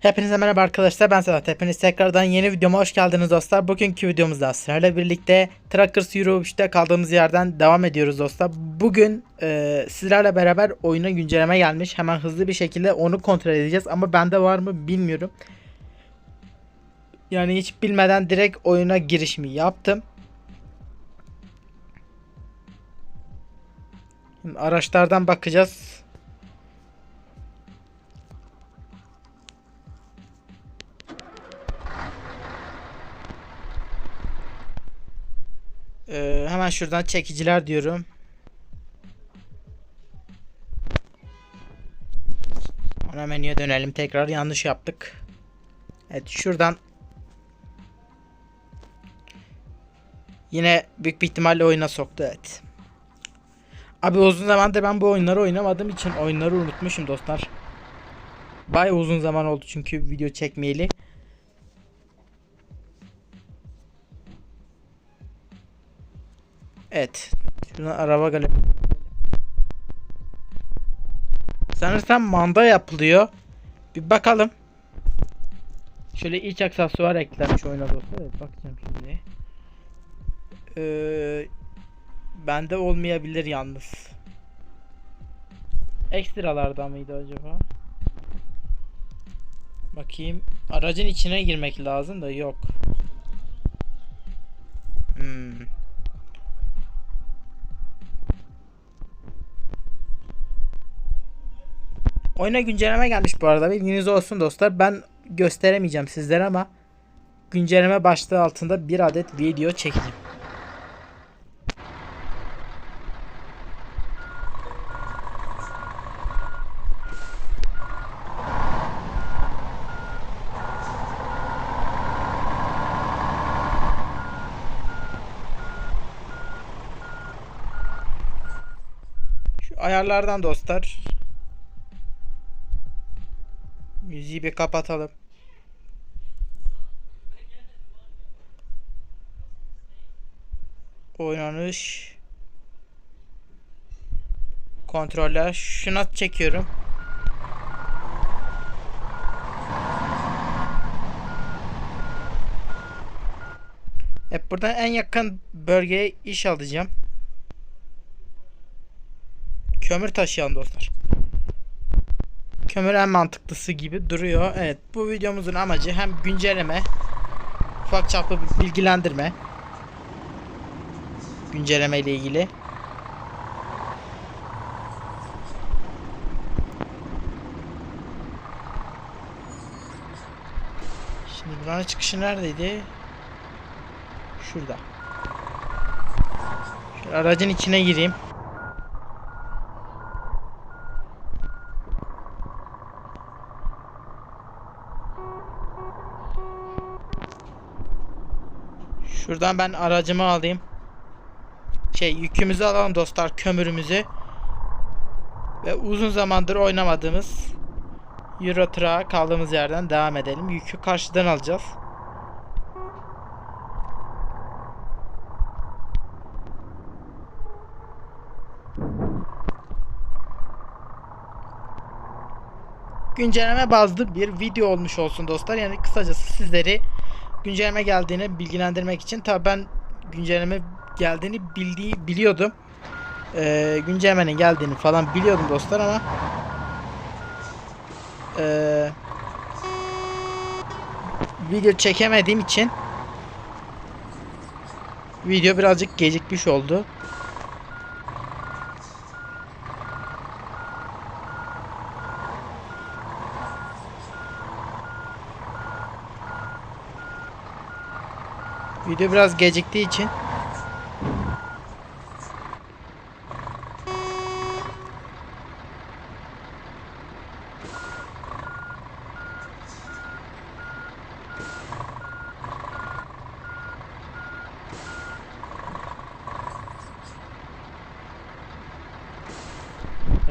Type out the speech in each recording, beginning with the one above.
Hepinize merhaba arkadaşlar ben Sedat. Hepiniz tekrardan yeni videoma hoş geldiniz dostlar. Bugünkü videomuzda sizlerle birlikte Trackers Euro 3'te kaldığımız yerden devam ediyoruz dostlar. Bugün e, sizlerle beraber oyuna güncelleme gelmiş. Hemen hızlı bir şekilde onu kontrol edeceğiz. Ama bende var mı bilmiyorum. Yani hiç bilmeden direkt oyuna girişimi yaptım. Araçlardan bakacağız. Ee, hemen şuradan çekiciler diyorum. Ana menüye dönelim tekrar yanlış yaptık. Evet şuradan Yine büyük bir ihtimalle oyuna soktu evet. Abi uzun zamandır ben bu oyunları oynamadığım için oyunları unutmuşum dostlar. Bay uzun zaman oldu çünkü video çekmeyeli. Evet. Şuradan araba galeri. Sanırsam manda yapılıyor. Bir bakalım. Şöyle iç aksesuar eklenmiş oyuna dostlar. Evet bakacağım şimdi. Ee, bende olmayabilir yalnız. Ekstralarda mıydı acaba? Bakayım. Aracın içine girmek lazım da yok. Hmm. Oyuna güncelleme gelmiş bu arada. Bilginiz olsun dostlar. Ben gösteremeyeceğim sizlere ama güncelleme başlığı altında bir adet video çekeceğim. Ayarlardan dostlar Müziği bir kapatalım. Oynanış. Kontroller. Şuna çekiyorum. Evet buradan en yakın bölgeye iş alacağım. Kömür taşıyan dostlar kömür en mantıklısı gibi duruyor. Evet bu videomuzun amacı hem güncelleme ufak çaplı bilgilendirme güncelleme ile ilgili. Şimdi buranın çıkışı neredeydi? Şurada. Şöyle aracın içine gireyim. Şuradan ben aracımı alayım. Şey yükümüzü alalım dostlar kömürümüzü. Ve uzun zamandır oynamadığımız Euro Truck'a kaldığımız yerden devam edelim. Yükü karşıdan alacağız. Güncelleme bazlı bir video olmuş olsun dostlar. Yani kısacası sizleri güncelleme geldiğini bilgilendirmek için tabi ben güncelleme geldiğini bildiği biliyordum. Ee, güncellemenin geldiğini falan biliyordum dostlar ama ee, video çekemediğim için video birazcık gecikmiş oldu. Video biraz geciktiği için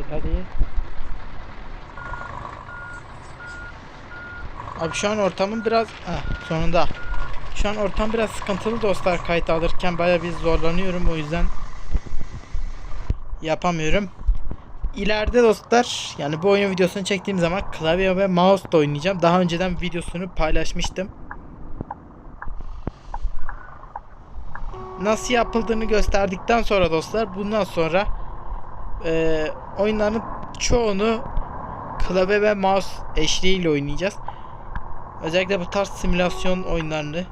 Hadi. Abi şu an ortamın biraz Heh, sonunda. Şu an ortam biraz sıkıntılı dostlar kayıt alırken baya bir zorlanıyorum o yüzden yapamıyorum. ileride dostlar yani bu oyun videosunu çektiğim zaman klavye ve mouse ile oynayacağım. Daha önceden videosunu paylaşmıştım. Nasıl yapıldığını gösterdikten sonra dostlar bundan sonra e, oyunların çoğunu klavye ve mouse eşliğiyle oynayacağız. Özellikle bu tarz simülasyon oyunlarını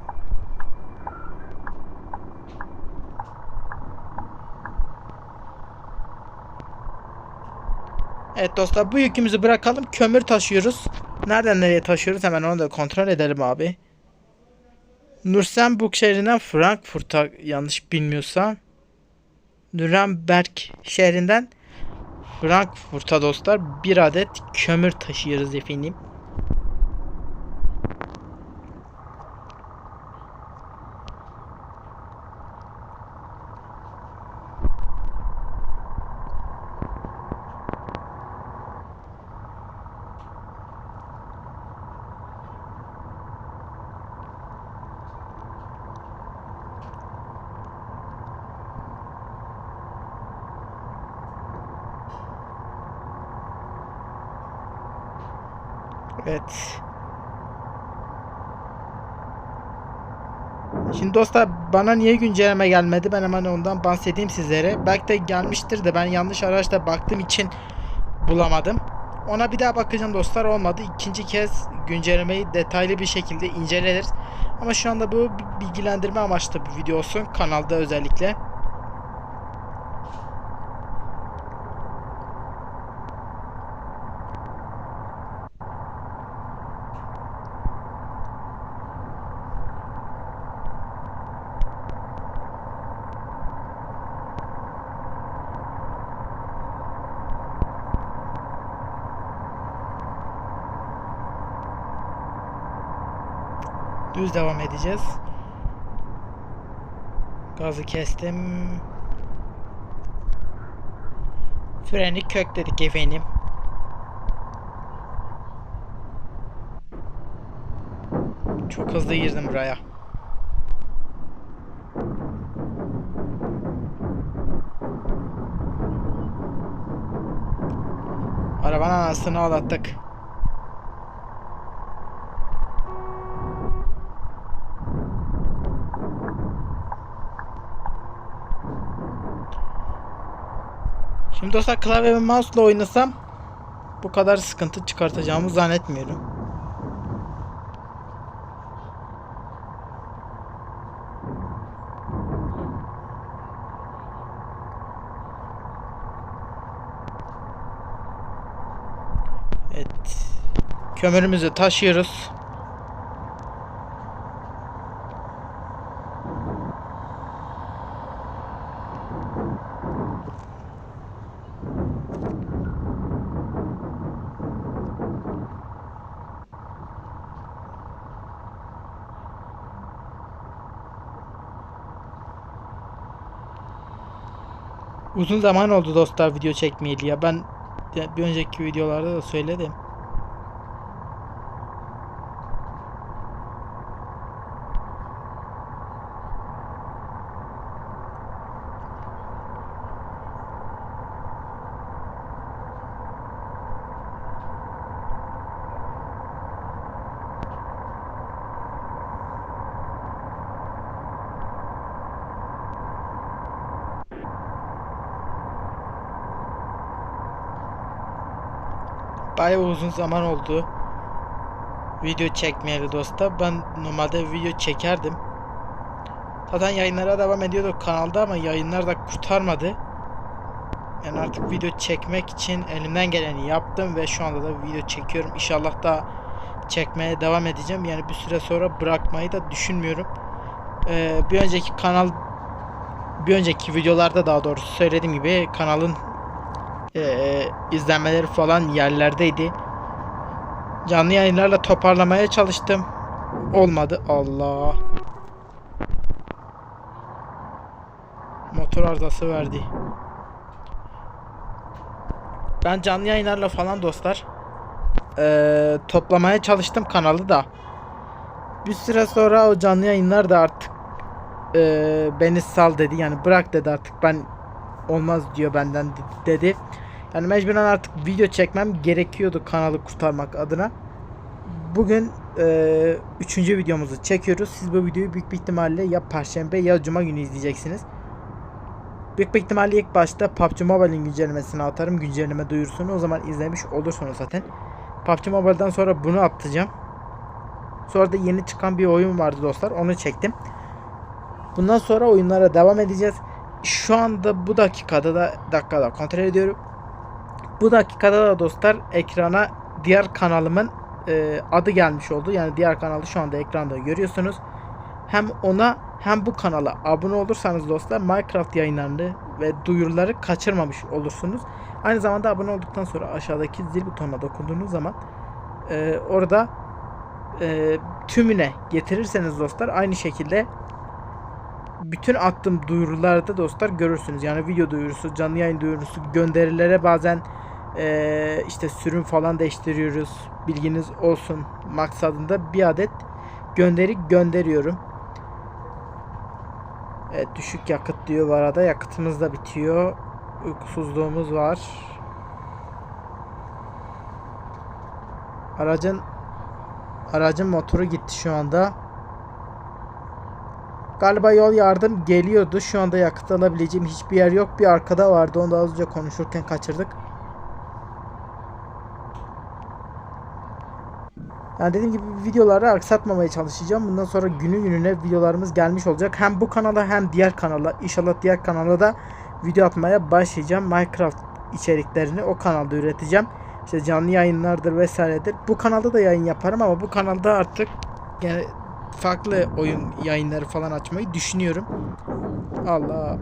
Evet dostlar bu yükümüzü bırakalım. Kömür taşıyoruz. Nereden nereye taşıyoruz hemen onu da kontrol edelim abi. Nursemburg şehrinden Frankfurt'a yanlış bilmiyorsam. Nürnberg şehrinden Frankfurt'a dostlar bir adet kömür taşıyoruz efendim. Evet. Şimdi dostlar bana niye güncelleme gelmedi? Ben hemen ondan bahsedeyim sizlere. Belki de gelmiştir de ben yanlış araçta baktığım için bulamadım. Ona bir daha bakacağım dostlar olmadı. İkinci kez güncellemeyi detaylı bir şekilde inceleriz. Ama şu anda bu bilgilendirme amaçlı bir video kanalda özellikle. Düz devam edeceğiz. Gazı kestim. Freni kökledik efendim. Çok hızlı girdim buraya. Arabanın anasını ağlattık. Şimdi dostlar klavye ve mouse ile oynasam bu kadar sıkıntı çıkartacağımı zannetmiyorum. Evet. Kömürümüzü taşıyoruz. Uzun zaman oldu dostlar video çekmeyeli ya. Ben bir önceki videolarda da söyledim. Bayağı uzun zaman oldu. Video çekmeyeli dostlar. Ben normalde video çekerdim. Zaten yayınlara devam ediyorduk kanalda ama yayınlar da kurtarmadı. Yani artık video çekmek için elimden geleni yaptım ve şu anda da video çekiyorum. İnşallah da çekmeye devam edeceğim. Yani bir süre sonra bırakmayı da düşünmüyorum. Ee, bir önceki kanal bir önceki videolarda daha doğrusu söylediğim gibi kanalın e, izlenmeleri falan yerlerdeydi. Canlı yayınlarla toparlamaya çalıştım. Olmadı. Allah. Motor arızası verdi. Ben canlı yayınlarla falan dostlar e, toplamaya çalıştım kanalı da. Bir süre sonra o canlı yayınlar da artık e, beni sal dedi. Yani bırak dedi artık ben olmaz diyor benden dedi. Yani mecburen artık video çekmem gerekiyordu kanalı kurtarmak adına. Bugün e, üçüncü videomuzu çekiyoruz. Siz bu videoyu büyük bir ihtimalle ya Perşembe ya Cuma günü izleyeceksiniz. Büyük bir ihtimalle ilk başta PUBG Mobile'in güncellemesini atarım. Güncelleme duyurusunu o zaman izlemiş olursunuz zaten. PUBG Mobile'dan sonra bunu atacağım. Sonra da yeni çıkan bir oyun vardı dostlar. Onu çektim. Bundan sonra oyunlara devam edeceğiz. Şu anda bu dakikada da dakikada kontrol ediyorum. Bu dakikada da dostlar ekrana diğer kanalımın e, adı gelmiş oldu. Yani diğer kanalı şu anda ekranda görüyorsunuz. Hem ona hem bu kanala abone olursanız dostlar Minecraft yayınlarını ve duyuruları kaçırmamış olursunuz. Aynı zamanda abone olduktan sonra aşağıdaki zil butonuna dokunduğunuz zaman e, orada e, tümüne getirirseniz dostlar aynı şekilde bütün attığım duyurularda dostlar görürsünüz. Yani video duyurusu, canlı yayın duyurusu, gönderilere bazen e, işte sürüm falan değiştiriyoruz. Bilginiz olsun maksadında bir adet gönderi gönderiyorum. Evet düşük yakıt diyor bu arada. Yakıtımız da bitiyor. Uykusuzluğumuz var. Aracın aracın motoru gitti şu anda. Galiba yol yardım geliyordu. Şu anda yakıt alabileceğim hiçbir yer yok. Bir arkada vardı. Onu da az önce konuşurken kaçırdık. Yani dediğim gibi videoları aksatmamaya çalışacağım. Bundan sonra günü gününe videolarımız gelmiş olacak. Hem bu kanala hem diğer kanala. İnşallah diğer kanala da video atmaya başlayacağım. Minecraft içeriklerini o kanalda üreteceğim. İşte canlı yayınlardır vesairedir. Bu kanalda da yayın yaparım ama bu kanalda artık yani farklı oyun yayınları falan açmayı düşünüyorum. Allah.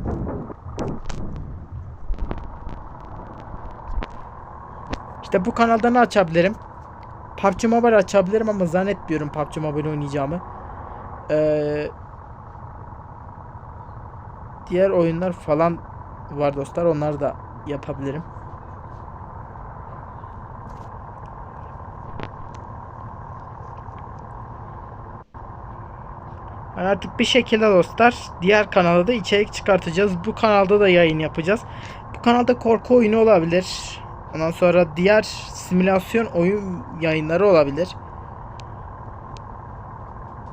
İşte bu kanalda ne açabilirim? PUBG Mobile açabilirim ama zannetmiyorum PUBG Mobile oynayacağımı. Ee, diğer oyunlar falan var dostlar. Onları da yapabilirim. Yani artık bir şekilde dostlar diğer kanalda da içerik çıkartacağız. Bu kanalda da yayın yapacağız. Bu kanalda korku oyunu olabilir. Ondan sonra diğer simülasyon oyun yayınları olabilir.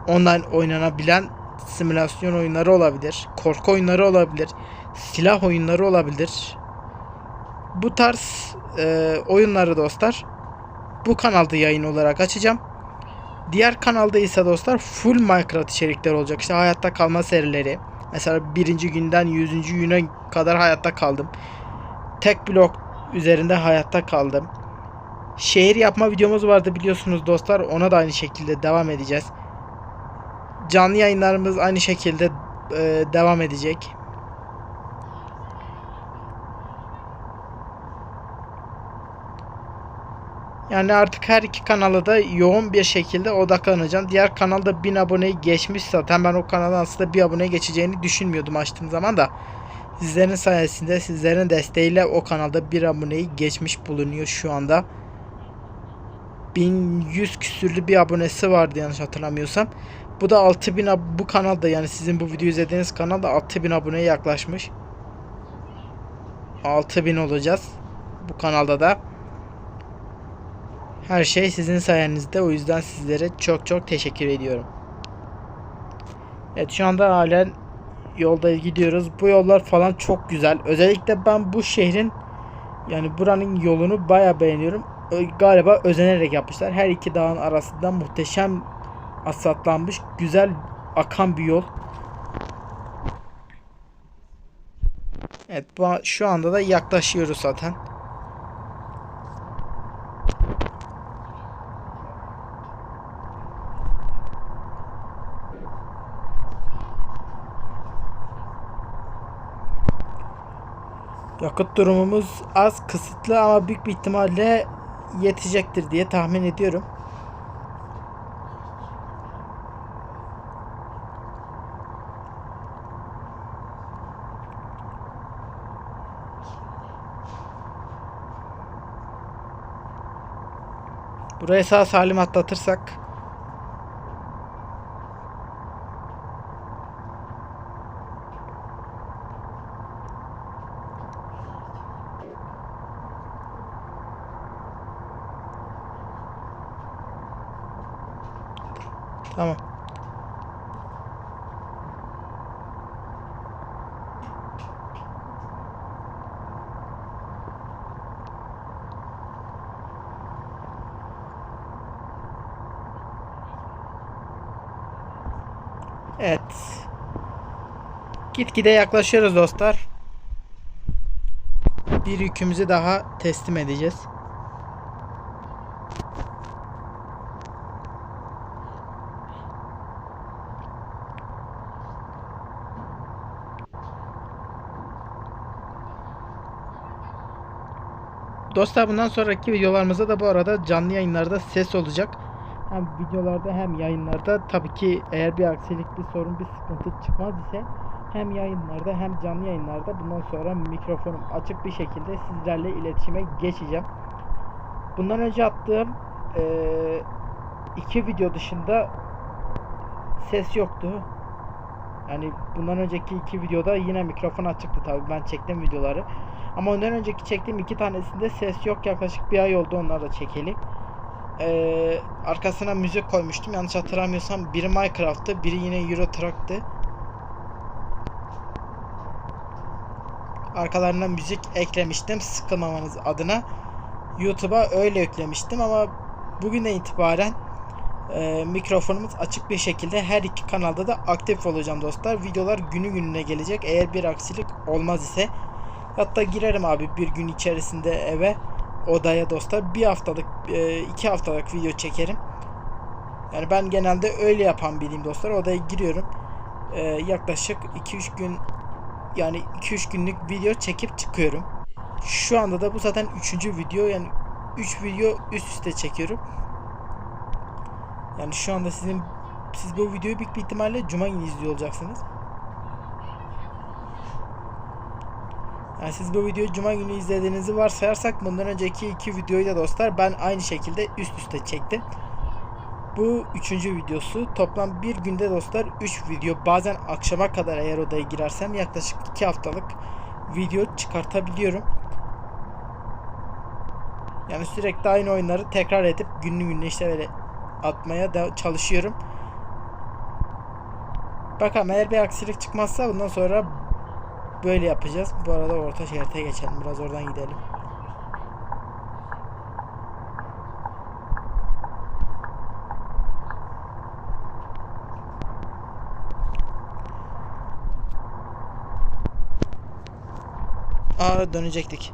Online oynanabilen simülasyon oyunları olabilir. Korku oyunları olabilir. Silah oyunları olabilir. Bu tarz e, oyunları dostlar bu kanalda yayın olarak açacağım. Diğer kanalda ise dostlar full Minecraft içerikler olacak. İşte hayatta kalma serileri. Mesela birinci günden yüzüncü güne kadar hayatta kaldım. Tek blok üzerinde hayatta kaldım. Şehir yapma videomuz vardı biliyorsunuz dostlar. Ona da aynı şekilde devam edeceğiz. Canlı yayınlarımız aynı şekilde e, devam edecek. Yani artık her iki kanala da yoğun bir şekilde odaklanacağım. Diğer kanalda 1000 aboneyi geçmiş zaten. Ben o kanalda aslında 1 abone geçeceğini düşünmüyordum açtığım zaman da. Sizlerin sayesinde, sizlerin desteğiyle o kanalda 1 aboneyi geçmiş bulunuyor şu anda. 1100 küsürlü bir abonesi vardı yanlış hatırlamıyorsam. Bu da 6000 bu kanalda yani sizin bu videoyu izlediğiniz kanalda 6000 aboneye yaklaşmış. 6000 olacağız. Bu kanalda da. Her şey sizin sayenizde. O yüzden sizlere çok çok teşekkür ediyorum. Evet şu anda halen yolda gidiyoruz. Bu yollar falan çok güzel. Özellikle ben bu şehrin yani buranın yolunu baya beğeniyorum. Galiba özenerek yapmışlar. Her iki dağın arasından muhteşem asfaltlanmış güzel akan bir yol. Evet şu anda da yaklaşıyoruz zaten. Yakıt durumumuz az kısıtlı ama büyük bir ihtimalle yetecektir diye tahmin ediyorum. Buraya sağ salim atlatırsak Tamam. Evet. Gitgide yaklaşıyoruz dostlar. Bir yükümüzü daha teslim edeceğiz. Dostlar bundan sonraki videolarımızda da bu arada canlı yayınlarda ses olacak. Hem videolarda hem yayınlarda tabii ki eğer bir aksilik bir sorun bir sıkıntı çıkmaz ise hem yayınlarda hem canlı yayınlarda bundan sonra mikrofonum açık bir şekilde sizlerle iletişime geçeceğim. Bundan önce attığım eee, iki video dışında ses yoktu. Yani bundan önceki iki videoda yine mikrofon açıktı tabii ben çektim videoları. Ama ondan önceki çektiğim iki tanesinde ses yok yaklaşık bir ay oldu onlar da çekeli. Ee, arkasına müzik koymuştum yanlış hatırlamıyorsam biri Minecraft'tı biri yine Euro Truck'tı. Arkalarına müzik eklemiştim sıkılmamanız adına. YouTube'a öyle yüklemiştim ama bugünden itibaren e, mikrofonumuz açık bir şekilde her iki kanalda da aktif olacağım dostlar. Videolar günü gününe gelecek eğer bir aksilik olmaz ise. Hatta girerim abi bir gün içerisinde eve odaya dostlar bir haftalık e, iki haftalık video çekerim. Yani ben genelde öyle yapan biriyim dostlar. Odaya giriyorum. E, yaklaşık 2-3 gün yani 2-3 günlük video çekip çıkıyorum. Şu anda da bu zaten 3. video yani 3 video üst üste çekiyorum. Yani şu anda sizin siz bu videoyu büyük bir ihtimalle cuma günü izliyor olacaksınız. Yani siz bu videoyu cuma günü izlediğinizi varsayarsak bundan önceki iki videoyu da dostlar ben aynı şekilde üst üste çektim. Bu üçüncü videosu. Toplam bir günde dostlar 3 video. Bazen akşama kadar eğer odaya girersem yaklaşık 2 haftalık video çıkartabiliyorum. Yani sürekli aynı oyunları tekrar edip günlü günlü işte böyle atmaya da çalışıyorum. Bakalım eğer bir aksilik çıkmazsa bundan sonra böyle yapacağız. Bu arada orta şerite geçelim. Biraz oradan gidelim. Aa dönecektik.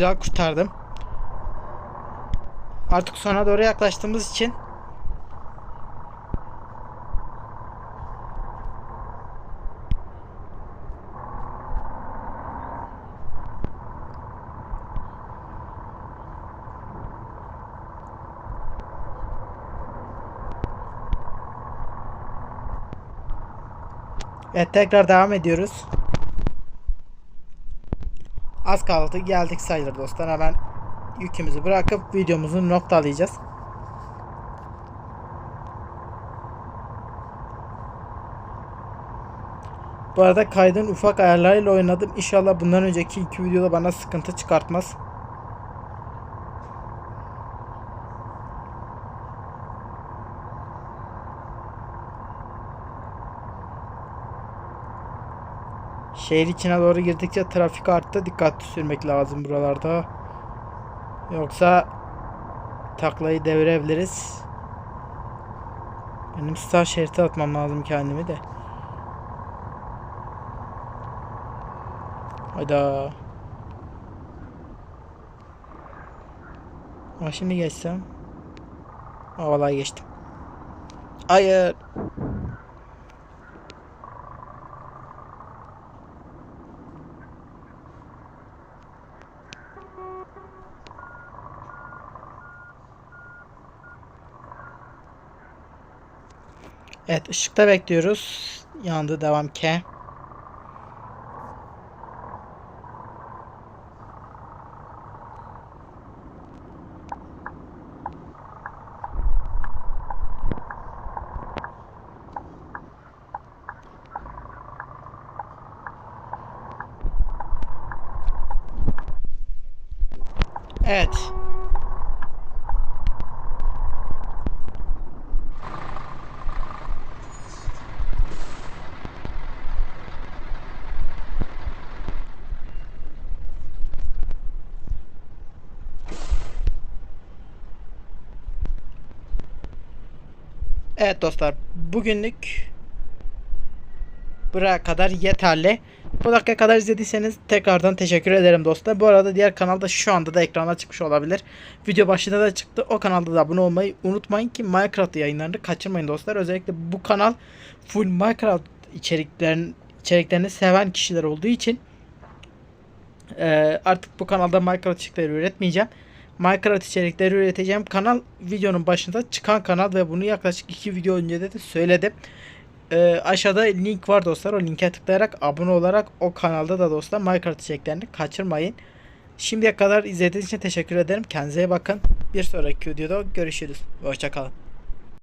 Güzel kurtardım. Artık sona doğru yaklaştığımız için Evet tekrar devam ediyoruz. Az kaldı geldik sayılır dostlar. Hemen yükümüzü bırakıp videomuzu noktalayacağız. Bu arada kaydın ufak ayarlarıyla oynadım. İnşallah bundan önceki iki videoda bana sıkıntı çıkartmaz. Şehir içine doğru girdikçe trafik arttı. Dikkatli sürmek lazım buralarda. Yoksa taklayı devirebiliriz. Benim sağ şerite atmam lazım kendimi de. Hayda. Ama şimdi geçsem. Aa, vallahi geçtim. Hayır. Evet ışıkta bekliyoruz. Yandı devam ki. Evet. Evet dostlar bugünlük buraya kadar yeterli. Bu dakika kadar izlediyseniz tekrardan teşekkür ederim dostlar. Bu arada diğer kanalda şu anda da ekrana çıkmış olabilir. Video başında da çıktı. O kanalda da abone olmayı unutmayın ki Minecraft yayınlarını kaçırmayın dostlar. Özellikle bu kanal full Minecraft içeriklerin içeriklerini seven kişiler olduğu için eee, artık bu kanalda Minecraft içerikleri üretmeyeceğim. Minecraft içerikleri üreteceğim kanal videonun başında çıkan kanal ve bunu yaklaşık iki video önce de, de söyledim. Ee, aşağıda link var dostlar. O linke tıklayarak abone olarak o kanalda da dostlar Minecraft içeriklerini kaçırmayın. Şimdiye kadar izlediğiniz için teşekkür ederim. Kendinize bakın. Bir sonraki videoda görüşürüz. Hoşçakalın.